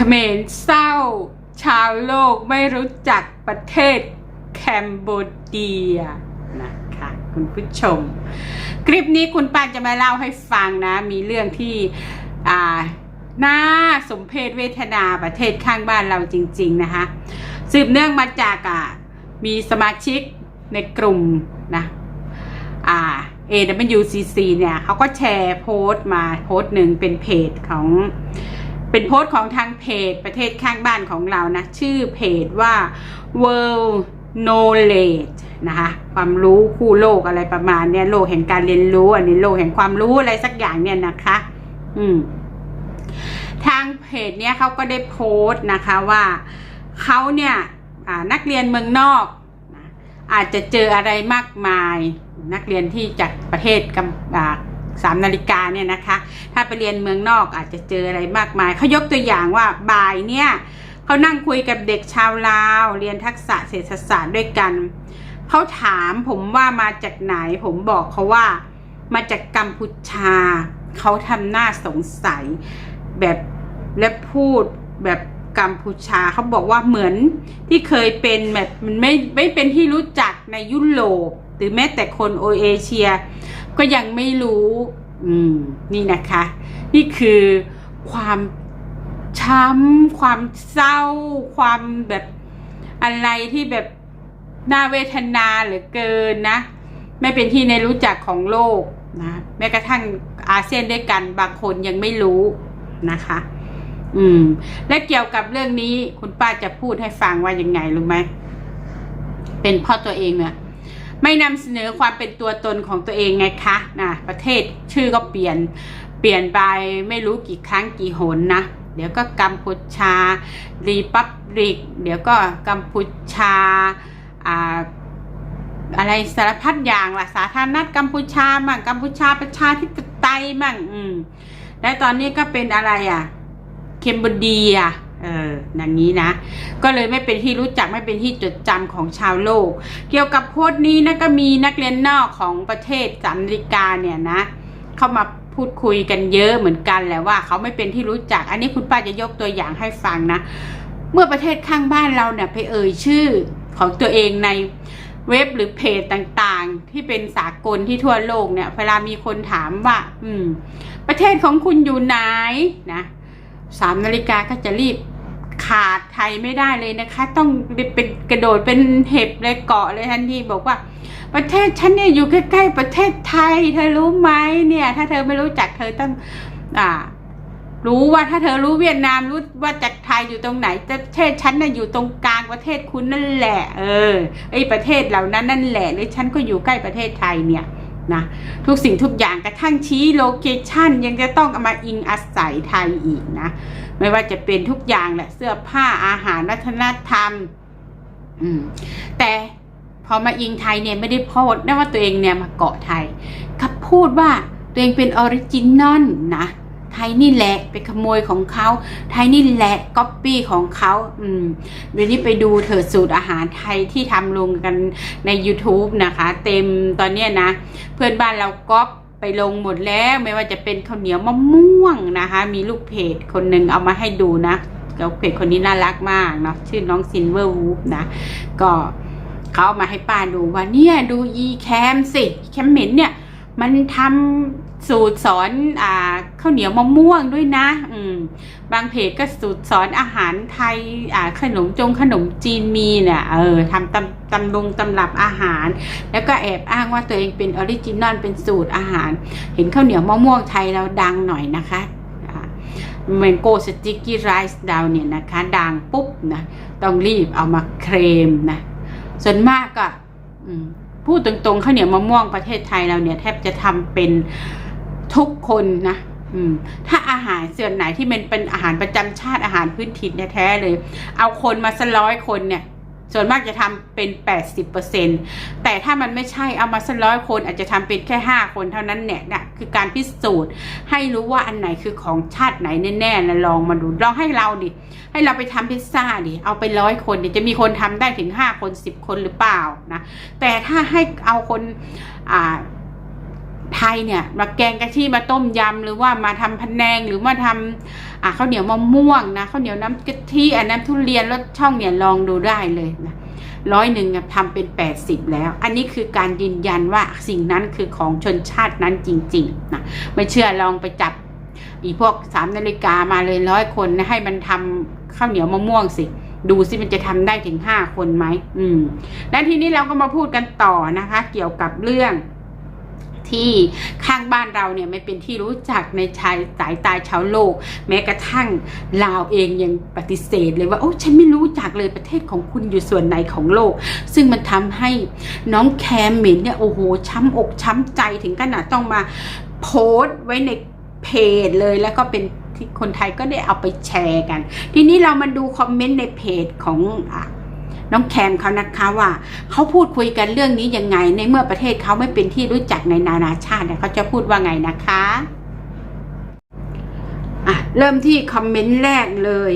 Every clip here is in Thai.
เขมรเศร้า ชาวโลกไม่รู้จักประเทศแคมโบเดียนะคะคุณผู้ชม คลิปนี้คุณปานจะมาเล่าให้ฟังนะ มีเรื่องที่อ่าน่าสมเพชเวทนาประเทศข้างบ้านเราจริง ๆ นะคะ สืบเนื่องมาจากอะมีสมาชิกในกลุ่มนะอ่า AWCC เนี่ยเขาก็แชร์โพสต์มาโพสต์หนึ่งเป็นเพจของ เป็นโพสต์ของทางเพจประเทศข้างบ้านของเรานะ ชื่อเพจว่า World Knowledge นะคะความรู้คู่โลกอะไรประมาณเนี่ยโลกแห่งการเรียนรู้ อันนี้โลกแห่งความรู้อะไรสักอย่างเนี่ยนะคะ อืม ทางเพจเนี่ยเขาก็ได้โพสต์นะคะว่าเขาเนี่ยนักเรียนเมืองนอกอาจจะเจออะไรมากมาย นักเรียนที่จากประเทศกัมอ่า สามนาฬิกาเนี่ยนะคะ ถ้าไปเรียนเมืองนอกอาจจะเจออะไรมากมายเขายกตัวอย่างว่าบ่ายเนี่ยเขานั่งคุยกับเด็กชาวลาว เรียนทักษะเศรษฐศาสตร์ด้วยกันเขาถามผมว่ามาจากไหน ผมบอกเขาว่า มาจากกัมพูชาเขาทำหน้าสงสัยแบบและพูดแบบกัมพูชาเขาบอกว่าเหมือนที่เคยเป็นแบบมันไม่ไม่เป็นที่รู้จักในยุโรปหรือแม้แต่คนโอเอเชีย ก็ยังไม่รู้ อืม นี่นะคะ นี่คือความช้ำความเศร้า ความแบบอะไรที่แบบน่าเวทนาเหลือเกินนะไม่เป็นที่ในรู้จักของโลกนะแม้กระทั่งอาเซียนด้วยกันบางคนยังไม่รู้นะคะ อืม และเกี่ยวกับเรื่องนี้คุณป้าจะพูดให้ฟังว่ายังไงรู้ไหมเป็นพ่อตัวเองเนี่ย ไม่นำเสนอความเป็นตัวตนของตัวเองไงคะนะประเทศชื่อก็เปลี่ยนเปลี่ยนไปไม่รู้กี่ครั้งกี่หนนะเดี๋ยวก็กัมพูชารีปับริก เดี๋ยวก็กัมพูชาอ่าอะไรสารพัดอย่างล่ะสาธารณรัฐกัมพูชามั่งกัมพูชาประชาธิปไตยมั่งอืมและตอนนี้ก็เป็นอะไรอะ เคมบเดีย เอออย่างนี้นะ ก็เลยไม่เป็นที่รู้จักไม่เป็นที่จดจำของชาวโลก เกี่ยวกับโพสต์นี้นะก็มีนักเรียนนอกของประเทศสามนาฬิกาเนี่ยนะ เข้ามาพูดคุยกันเยอะเหมือนกันแหละว่าเขาไม่เป็นที่รู้จัก อันนี้คุณป้าจะยกตัวอย่างให้ฟังนะ เมื่อประเทศข้างบ้านเราเนี่ยไปเอ่ยชื่อของตัวเองในเว็บหรือเพจต่างๆ ที่เป็นสากลที่ทั่วโลกเนี่ย เวลามีคนถามว่า อืม ประเทศของคุณอยู่ไหนนะ สามนาฬิกาก็จะรีบขาดไทยไม่ได้เลยนะคะ ต้องเป็นกระโดดเป็นเห็บเลยเกาะเลยทันทีบอกว่า ประเทศฉันเนี่ยอยู่ใกล้ๆประเทศไทย เธอรู้ไหมเนี่ย ถ้าเธอไม่รู้จักเธอต้องอ่า รู้ว่าถ้าเธอรู้เวียดนามรู้ว่าจากไทยอยู่ตรงไหนประเทศฉันน่ะอยู่ตรงกลางประเทศคุณนั่นแหละ เออไอประเทศเหล่านั้นนั่นแหละหรือฉันก็อยู่ใกล้ประเทศไทยเนี่ย นะทุกสิ่งทุกอย่างกระทั่งชี้โลเคชันยังจะต้องเอามาอิงอาศัยไทยอีกนะ ไม่ว่าจะเป็นทุกอย่างแหละเสื้อผ้าอาหารวัฒนธรรม อืม แต่พอมาอิงไทยเนี่ยไม่ได้พูดนะว่าตัวเองเนี่ยมาเกาะไทยกับพูดว่าตัวเองเป็นออริจินอลนะ ไทยนี่แหละไปขโมยของเขาไทยนี่แหละก๊อปปี้ของเขาอืมเดี๋ยวนี้ไปดูเถิดสูตรอาหารไทยที่ทำลงกันใน YouTube นะคะ เต็มตอนเนี้ยนะ เพื่อนบ้านเราก๊อปไปลงหมดแล้วไม่ว่าจะเป็นข้าวเหนียวมะม่วงนะคะ มีลูกเพจคนหนึ่งเอามาให้ดูนะแล้วเพจคนนี้น่ารักมากเนาะชื่อน้องซินเวอร์วูฟนะ ก็เขาเอามาให้ป้าดูว่าเนี่ยดูอีแคมสิแคมเหม็นเนี่ย มันทำ สูตรสอนอ่าข้าวเหนียวมะม่วงด้วยนะ อืม บางเพจก็สูตรสอนอาหารไทย อ่า ขนมจงขนมจีนมีเนี่ย เออทำตำตำลงตำรับอาหาร แล้วก็แอบอ้างว่าตัวเองเป็นออริจินอลเป็นสูตรอาหาร เห็นข้าวเหนียวมะม่วงไทยเราดังหน่อยนะคะเมนโกสติกกี้ไรซ์ดาวเนี่ยนะคะ ดังปุ๊บนะ ต้องรีบเอามาเคลมนะ ส่วนมากก็อืมพูดตรงๆข้าวเหนียวมะม่วงประเทศไทยเราเนี่ยแทบจะทำเป็น ทุกคนนะถ้าอาหารส่วนไหนที่มันเป็นอาหารประจำชาติอาหารพื้นถิ่นแท้ๆเลย เอาคนมาสักร้อยคนเนี่ย ส่วนมากจะทำเป็น 80%แต่ถ้ามันไม่ใช่เอามาสักร้อยคน อาจจะทำเป็นแค่ 5 คนเท่านั้นเนี่ยนะคือการพิสูจน์ ให้รู้ว่าอันไหนคือของชาติไหนแน่ๆแล้วลองมาดูลองให้เราดิ ให้เราไปทำพิซซ่าดิ เอาไปร้อยคนเดี๋ยจะมีคนทำได้ถึง 5 คน 10 คนหรือเปล่านะ แต่ถ้าให้เอาคนอ่า ไทยเนี่ยมาแกงกะทิมาต้มยำหรือว่ามาทำพะแนงหรือมาทำอ่าข้าวเหนียวมะม่วงนะข้าวเหนียวน้ำกะทิอันน้ำทุเรียนรสช่องเนี่ยลองดูได้เลยนะร้อยหนึ่งทำเป็นแปดสิบแล้ว อันนี้คือการยืนยันว่าสิ่งนั้นคือของชนชาตินั้นจริงๆนะไม่เชื่อลองไปจับอีพวกสามนาฬิกามาเลยร้อยคนนะให้มันทำข้าวเหนียวมะม่วงสิ ดูสิมันจะทำได้ถึงห้าคนไหมอืม และทีนี้เราก็มาพูดกันต่อนะคะ เกี่ยวกับเรื่อง ที่ข้างบ้านเราเนี่ยไม่เป็นที่รู้จักในชายสายตาชาวโลก แม้กระทั่งลาวเองยังปฏิเสธเลยว่าโอ้ฉันไม่รู้จักเลยประเทศของคุณอยู่ส่วนไหนของโลก ซึ่งมันทำให้น้องแคมเมนเนี่ยโอ้โหช้ำอกช้ำใจถึงขนาดต้องมาโพสต์ไว้ในเพจเลยแล้วก็เป็นที่คนไทยก็ได้เอาไปแชร์กัน ทีนี้เรามาดูคอมเมนต์ในเพจของ น้องแคมเขานะคะว่าเขาพูดคุยกันเรื่องนี้ยังไง ในเมื่อประเทศเขาไม่เป็นที่รู้จักในนานาชาติเนี่ยเขาจะพูดว่าไงนะคะอะเริ่มที่คอมเมนต์แรกเลย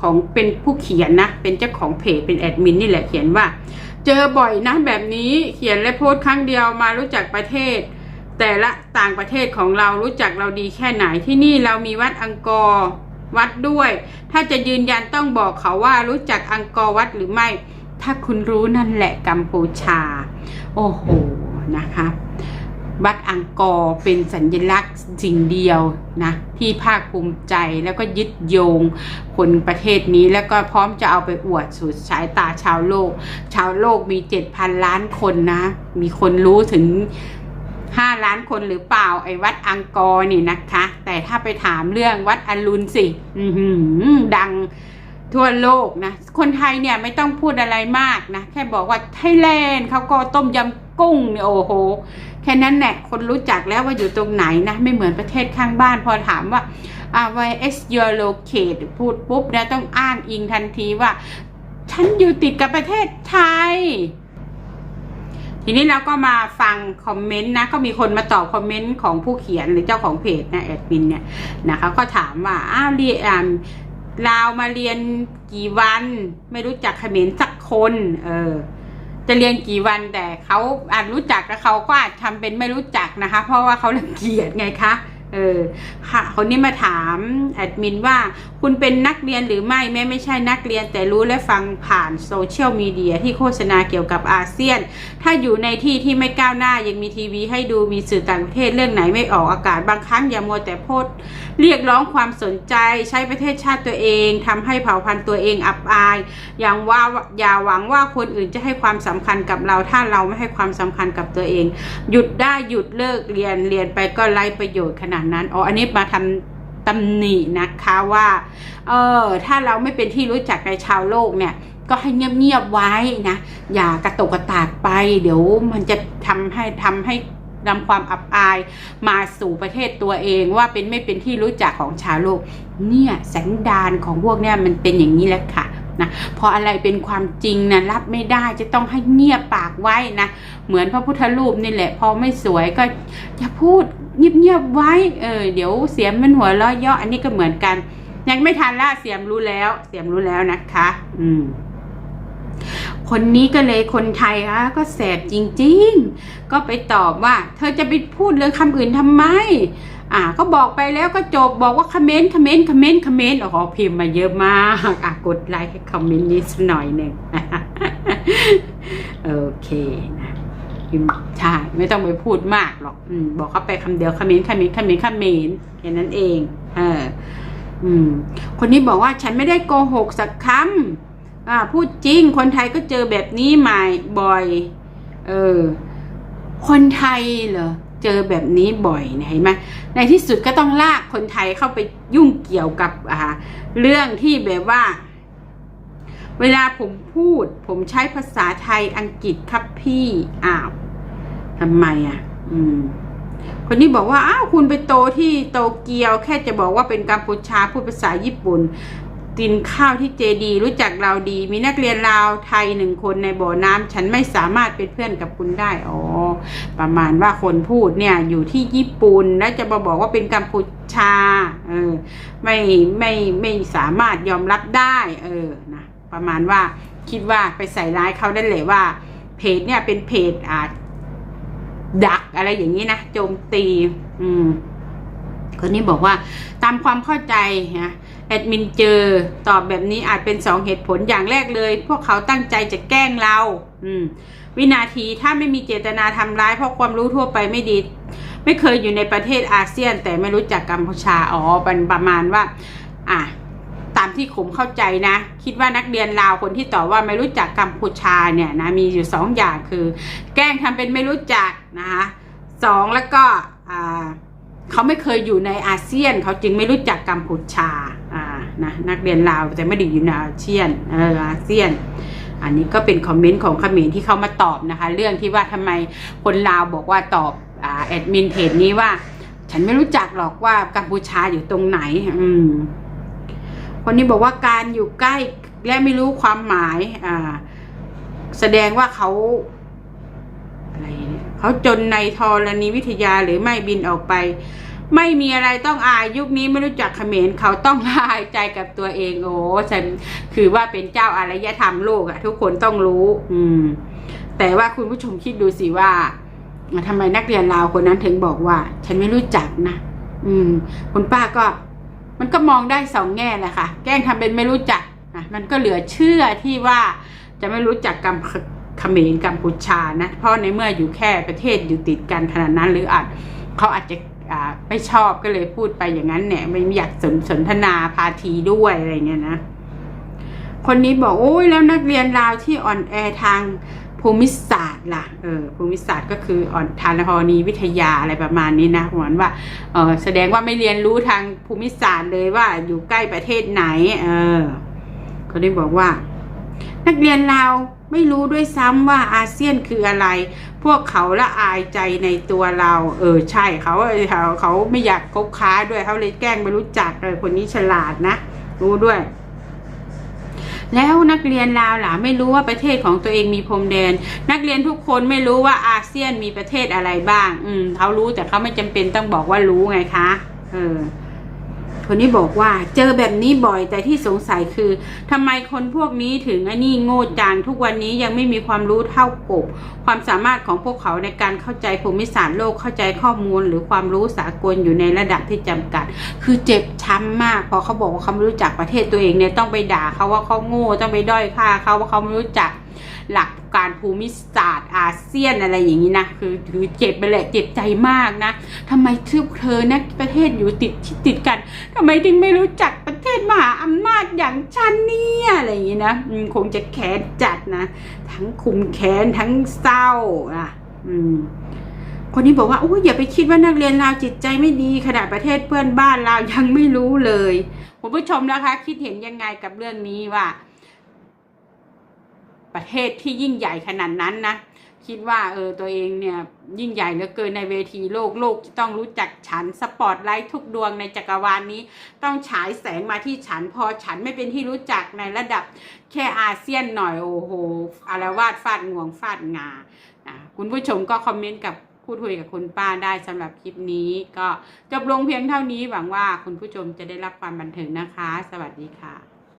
ของเป็นผู้เขียนนะ เป็นเจ้าของเพจเป็นแอดมินนี่แหละเขียนว่า เจอบ่อยนะแบบนี้เขียนและโพสต์ครั้งเดียวมารู้จักประเทศ แต่ละต่างประเทศของเรารู้จักเราดีแค่ไหนที่นี่เรามีวัดอังกอร์ วัดด้วย ถ้าจะยืนยันต้องบอกเขาว่ารู้จักอังกอร์วัดหรือไม่ ถ้าคุณรู้นั่นแหละกัมพูชา โอ้โหนะคะวัดอังกอร์เป็นสัญลักษณ์สิ่งเดียวนะที่ภาคภูมิใจแล้วก็ยึดโยงคนประเทศนี้แล้วก็พร้อมจะเอาไปอวดสู่สายตาชาวโลก ชาวโลกมีเจ็ดพันล้านคนนะ มีคนรู้ถึง ห้าล้านคนหรือเปล่าไอ้วัดอังกอร์นี่นะคะ แต่ถ้าไปถามเรื่องวัดอรุณสิดังทั่วโลกนะ คนไทยเนี่ยไม่ต้องพูดอะไรมากนะ แค่บอกว่าไทยแลนด์เขาก็ต้มยำกุ้งเนี่ยโอ้โห แค่นั้นแหละคนรู้จักแล้วว่าอยู่ตรงไหนนะ ไม่เหมือนประเทศข้างบ้านพอถามว่าอ่า where is your locate พูดปุ๊บนะต้องอ้างอิงทันทีว่า ฉันอยู่ติดกับประเทศไทย ทีนี้เราก็มาฟังคอมเมนต์นะก็มีคนมาตอบคอมเมนต์ของผู้เขียนหรือเจ้าของเพจนะแอดมินเนี่ยนะคะก็ถามว่าอ้าวเรียนลาวมาเรียนกี่วัน ไม่รู้จักเขมรสักคนเออจะเรียนกี่วันแต่เขาอาจรู้จักแล้วเขาก็อาจทำเป็นไม่รู้จักนะคะ เพราะว่าเขารังเกียจไงคะเออค่ะคนนี้มาถามแอดมินว่า คุณเป็นนักเรียนหรือไม่แม้ไม่ใช่นักเรียนแต่รู้และฟังผ่านโซเชียลมีเดียที่โฆษณาเกี่ยวกับอาเซียน ถ้าอยู่ในที่ที่ไม่ก้าวหน้ายังมีทีวี ให้ดูมีสื่อต่างประเทศเรื่องไหนไม่ออกอากาศบางครั้งอย่ามัวแต่โพสเรียกร้องความสนใจใช้ประเทศชาติตัวเองทำให้เผ่าพันธุ์ตัวเองอับอาย อย่างว่าอย่าหวังว่าคนอื่นจะให้ความสำคัญกับเราถ้าเราไม่ให้ความสำคัญกับตัวเอง หยุดได้หยุดเลิกเรียนเรียนไปก็ไร้ประโยชน์ขนาดนั้นอ๋ออันนี้มาทำ ตำหนินะคะว่า เออ ถ้าเราไม่เป็นที่รู้จักในชาวโลกเนี่ย ก็ให้เงียบๆไว้นะ อย่ากระตกกระตากไป เดี๋ยวมันจะทำให้ทำให้นำความอับอายมาสู่ประเทศตัวเองว่าเป็นไม่เป็นที่รู้จักของชาวโลก เนี่ยสันดานของพวกเนี่ยมันเป็นอย่างนี้แหละค่ะนะพออะไรเป็นความจริงนะรับไม่ได้จะต้องให้เงียบปากไว้นะ เหมือนพระพุทธรูปนี่แหละ พอไม่สวยก็อย่าพูด เงียบๆไว้ เออ เดี๋ยวเสียมมันหัวเราะเยาะอันนี้ก็เหมือนกัน ยังไม่ทันละเสียมรู้แล้ว เสียมรู้แล้วนะคะ อืม คนนี้ก็เลยคนไทยคะก็แสบจริง ๆ ก็ไปตอบว่า เธอจะไปพูดเรื่องคำอื่นทำไม อ่า ก็บอกไปแล้วก็จบบอกว่าคอมเมนต์คอมเมนต์คอมเมนต์คอมเมนต์โอ้โหพิมพ์มาเยอะมากอะกดไลค์ให้คอมเมนต์นี้หน่อยหนึ่งโอเคนะ พิมพ์ใช่ไม่ต้องไปพูดมากหรอกอืมบอกเขาไปคำเดียวคอมเมนต์คอมเมนต์คอมเมนต์คอมเมนต์แค่นั้นเอง เออ อืม คนนี้บอกว่าฉันไม่ได้โกหกสักคำอ่าพูดจริง คนไทยก็เจอแบบนี้ใหม่บ่อย เออ คนไทยเหรอเจอแบบนี้บ่อยเห็นไหมในที่สุดก็ต้องลากคนไทยเข้าไปยุ่งเกี่ยวกับอ่าเรื่องที่แบบว่า เวลาผมพูด ผมใช้ภาษาไทยอังกฤษครับพี่อ้าว ทำไมอะ อืม คนนี้บอกว่า อ้าว คุณไปโตที่โตเกียว แค่จะบอกว่าเป็นกัมพูชาพูดภาษาญี่ปุ่น กินข้าวที่เจดี รู้จักเราดี มีนักเรียนลาวไทยหนึ่งคนในบ่อน้ำฉันไม่สามารถเป็นเพื่อนกับคุณได้ อ๋อ ประมาณว่าคนพูดเนี่ย อยู่ที่ญี่ปุ่น แล้วจะมาบอกว่าเป็นกัมพูชา เออ ไม่ไม่ไม่สามารถยอมรับได้ เออ นะ ประมาณว่าคิดว่าไปใส่ร้ายเขาได้เลยว่า เพจเนี่ยเป็นเพจอ่า ดักอะไรอย่างนี้นะโจมตี อืม คนนี้บอกว่าตามความเข้าใจนะแอดมินเจอตอบแบบนี้อาจเป็นสองเหตุผลอย่างแรกเลย พวกเขาตั้งใจจะแกล้งเรา อืม วินาทีถ้าไม่มีเจตนาทำร้ายเพราะความรู้ทั่วไปไม่ดี ไม่เคยอยู่ในประเทศอาเซียน แต่ไม่รู้จักกัมพูชาอ๋อเป็นประมาณว่า อะ ตามที่ผมเข้าใจนะ คิดว่านักเรียนลาวคนที่ตอบว่าไม่รู้จักกัมพูชาเนี่ยนะมีอยู่สองอย่างคือ แกล้งทำเป็นไม่รู้จักนะคะสองแล้วก็เขาไม่เคยอยู่ในอาเซียน เขาจึงไม่รู้จักกัมพูชาอ่านะนักเรียนลาวแต่ไม่ได้อยู่ในอาเซียนเอออาเซียน อันนี้ก็เป็นคอมเมนต์ของเขมรที่เขามาตอบนะคะ เรื่องที่ว่าทำไมคนลาวบอกว่าตอบอแอดมินเพจนี้ว่า ฉันไม่รู้จักหรอกว่ากัมพูชาอยู่ตรงไหน อืม คนนี้บอกว่าการอยู่ใกล้และไม่รู้ความหมาย อ่า แสดงว่าเขาอะไรเนี่ยเขาจนในธรณีวิทยาหรือไม่บินออกไป ไม่มีอะไรต้องอายยุคนี้ไม่รู้จักเขมรเขาต้องละอายใจกับตัวเองโอ้ฉันคือว่าเป็นเจ้าอารยธรรมโลกอะทุกคนต้องรู้ อืม แต่ว่าคุณผู้ชมคิดดูสิว่าทำไมนักเรียนลาวคนนั้นถึงบอกว่า ฉันไม่รู้จักนะอืม คุณป้าก็ มันก็มองได้สองแง่แหละค่ะ แกล้งทำเป็นไม่รู้จักอะมันก็เหลือเชื่อที่ว่าจะไม่รู้จักกัมเขมรกัมพูชานะ เพราะในเมื่ออยู่แค่ประเทศอยู่ติดกันขนาดนั้น หรืออาจเขาอาจจะอ่าไม่ชอบก็เลยพูดไปอย่างนั้นเนี่ยไม่อยากสนสนทนาพาทีด้วยอะไรเงี้ยนะ คนนี้บอกโอ้ยแล้วนักเรียนลาวที่อ่อนแอทาง ภูมิศาสตร์ล่ะเออภูมิศาสตร์ก็คืออ่อนทางธรณีวิทยาอะไรประมาณนี้นะเหมือนว่าเออแสดงว่าไม่เรียนรู้ทางภูมิศาสตร์เลยว่าอยู่ใกล้ประเทศไหน เออเขาได้บอกว่า นักเรียนเราไม่รู้ด้วยซ้ำว่าอาเซียนคืออะไร พวกเขาละอายใจในตัวเรา เออใช่เขาเขาเขาไม่อยากคบค้าด้วยเขาเลยแกล้งไม่รู้จักเลยคนนี้ฉลาดนะ รู้ด้วย แล้วนักเรียนลาวล่ะไม่รู้ว่าประเทศของตัวเองมีพรมแดน นักเรียนทุกคนไม่รู้ว่าอาเซียนมีประเทศอะไรบ้าง อืมเขารู้แต่เขาไม่จำเป็นต้องบอกว่ารู้ไงคะ เออ คนนี้บอกว่าเจอแบบนี้บ่อยแต่ที่สงสัยคือทำไมคนพวกนี้ถึงไอ้นี่โง่จังทุกวันนี้ยังไม่มีความรู้เท่ากบ ความสามารถของพวกเขาในการเข้าใจภูมิศาสตร์โลกเข้าใจข้อมูล หรือความรู้สากลอยู่ในระดับที่จำกัด คือเจ็บช้ำมากพอเขาบอกว่าเขาไม่รู้จักประเทศตัวเองเนี่ยต้องไปด่าเขาว่าเขาโง่ต้องไปด้อยค่าเขาว่าเขาไม่รู้จัก หลักการภูมิศาสตร์อาเซียนอะไรอย่างนี้นะคือคือเจ็บไปแหละเจ็บใจมากนะทำไมทุกเธอนะประเทศอยู่ติดติดกันทำไมถึงไม่รู้จักประเทศมหาอำนาจอย่างฉันเนี่ยอะไรอย่างนี้นะคงจะแค้นจัดนะ ทั้งคุมแค้นทั้งเศร้าอะ อืมคนนี้บอกว่าโอ้ยอย่าไปคิดว่านักเรียนลาวจิตใจไม่ดีขนาดประเทศเพื่อนบ้านเรายังไม่รู้เลยคุณผู้ชมนะคะ คิดเห็นยังไงกับเรื่องนี้ว่า ประเทศที่ยิ่งใหญ่ขนาดนั้นนะคิดว่าเออตัวเองเนี่ยยิ่งใหญ่เหลือเกินในเวทีโลกโลกจะต้องรู้จักฉันสปอตไลท์ทุกดวงในจักรวาลนนี้ ต้องฉายแสงมาที่ฉันพอฉันไม่เป็นที่รู้จักในระดับแค่อาเซียนหน่อยโอ้โหอารวาดฟาดงวงฟาดงาอะคุณผู้ชมก็คอมเมนต์กับพูดคุยกับคุณป้าได้สำหรับคลิปนี้ ก็จบลงเพียงเท่านี้หวังว่าคุณผู้ชมจะได้รับความบันเทิงนะคะ สวัสดีค่ะ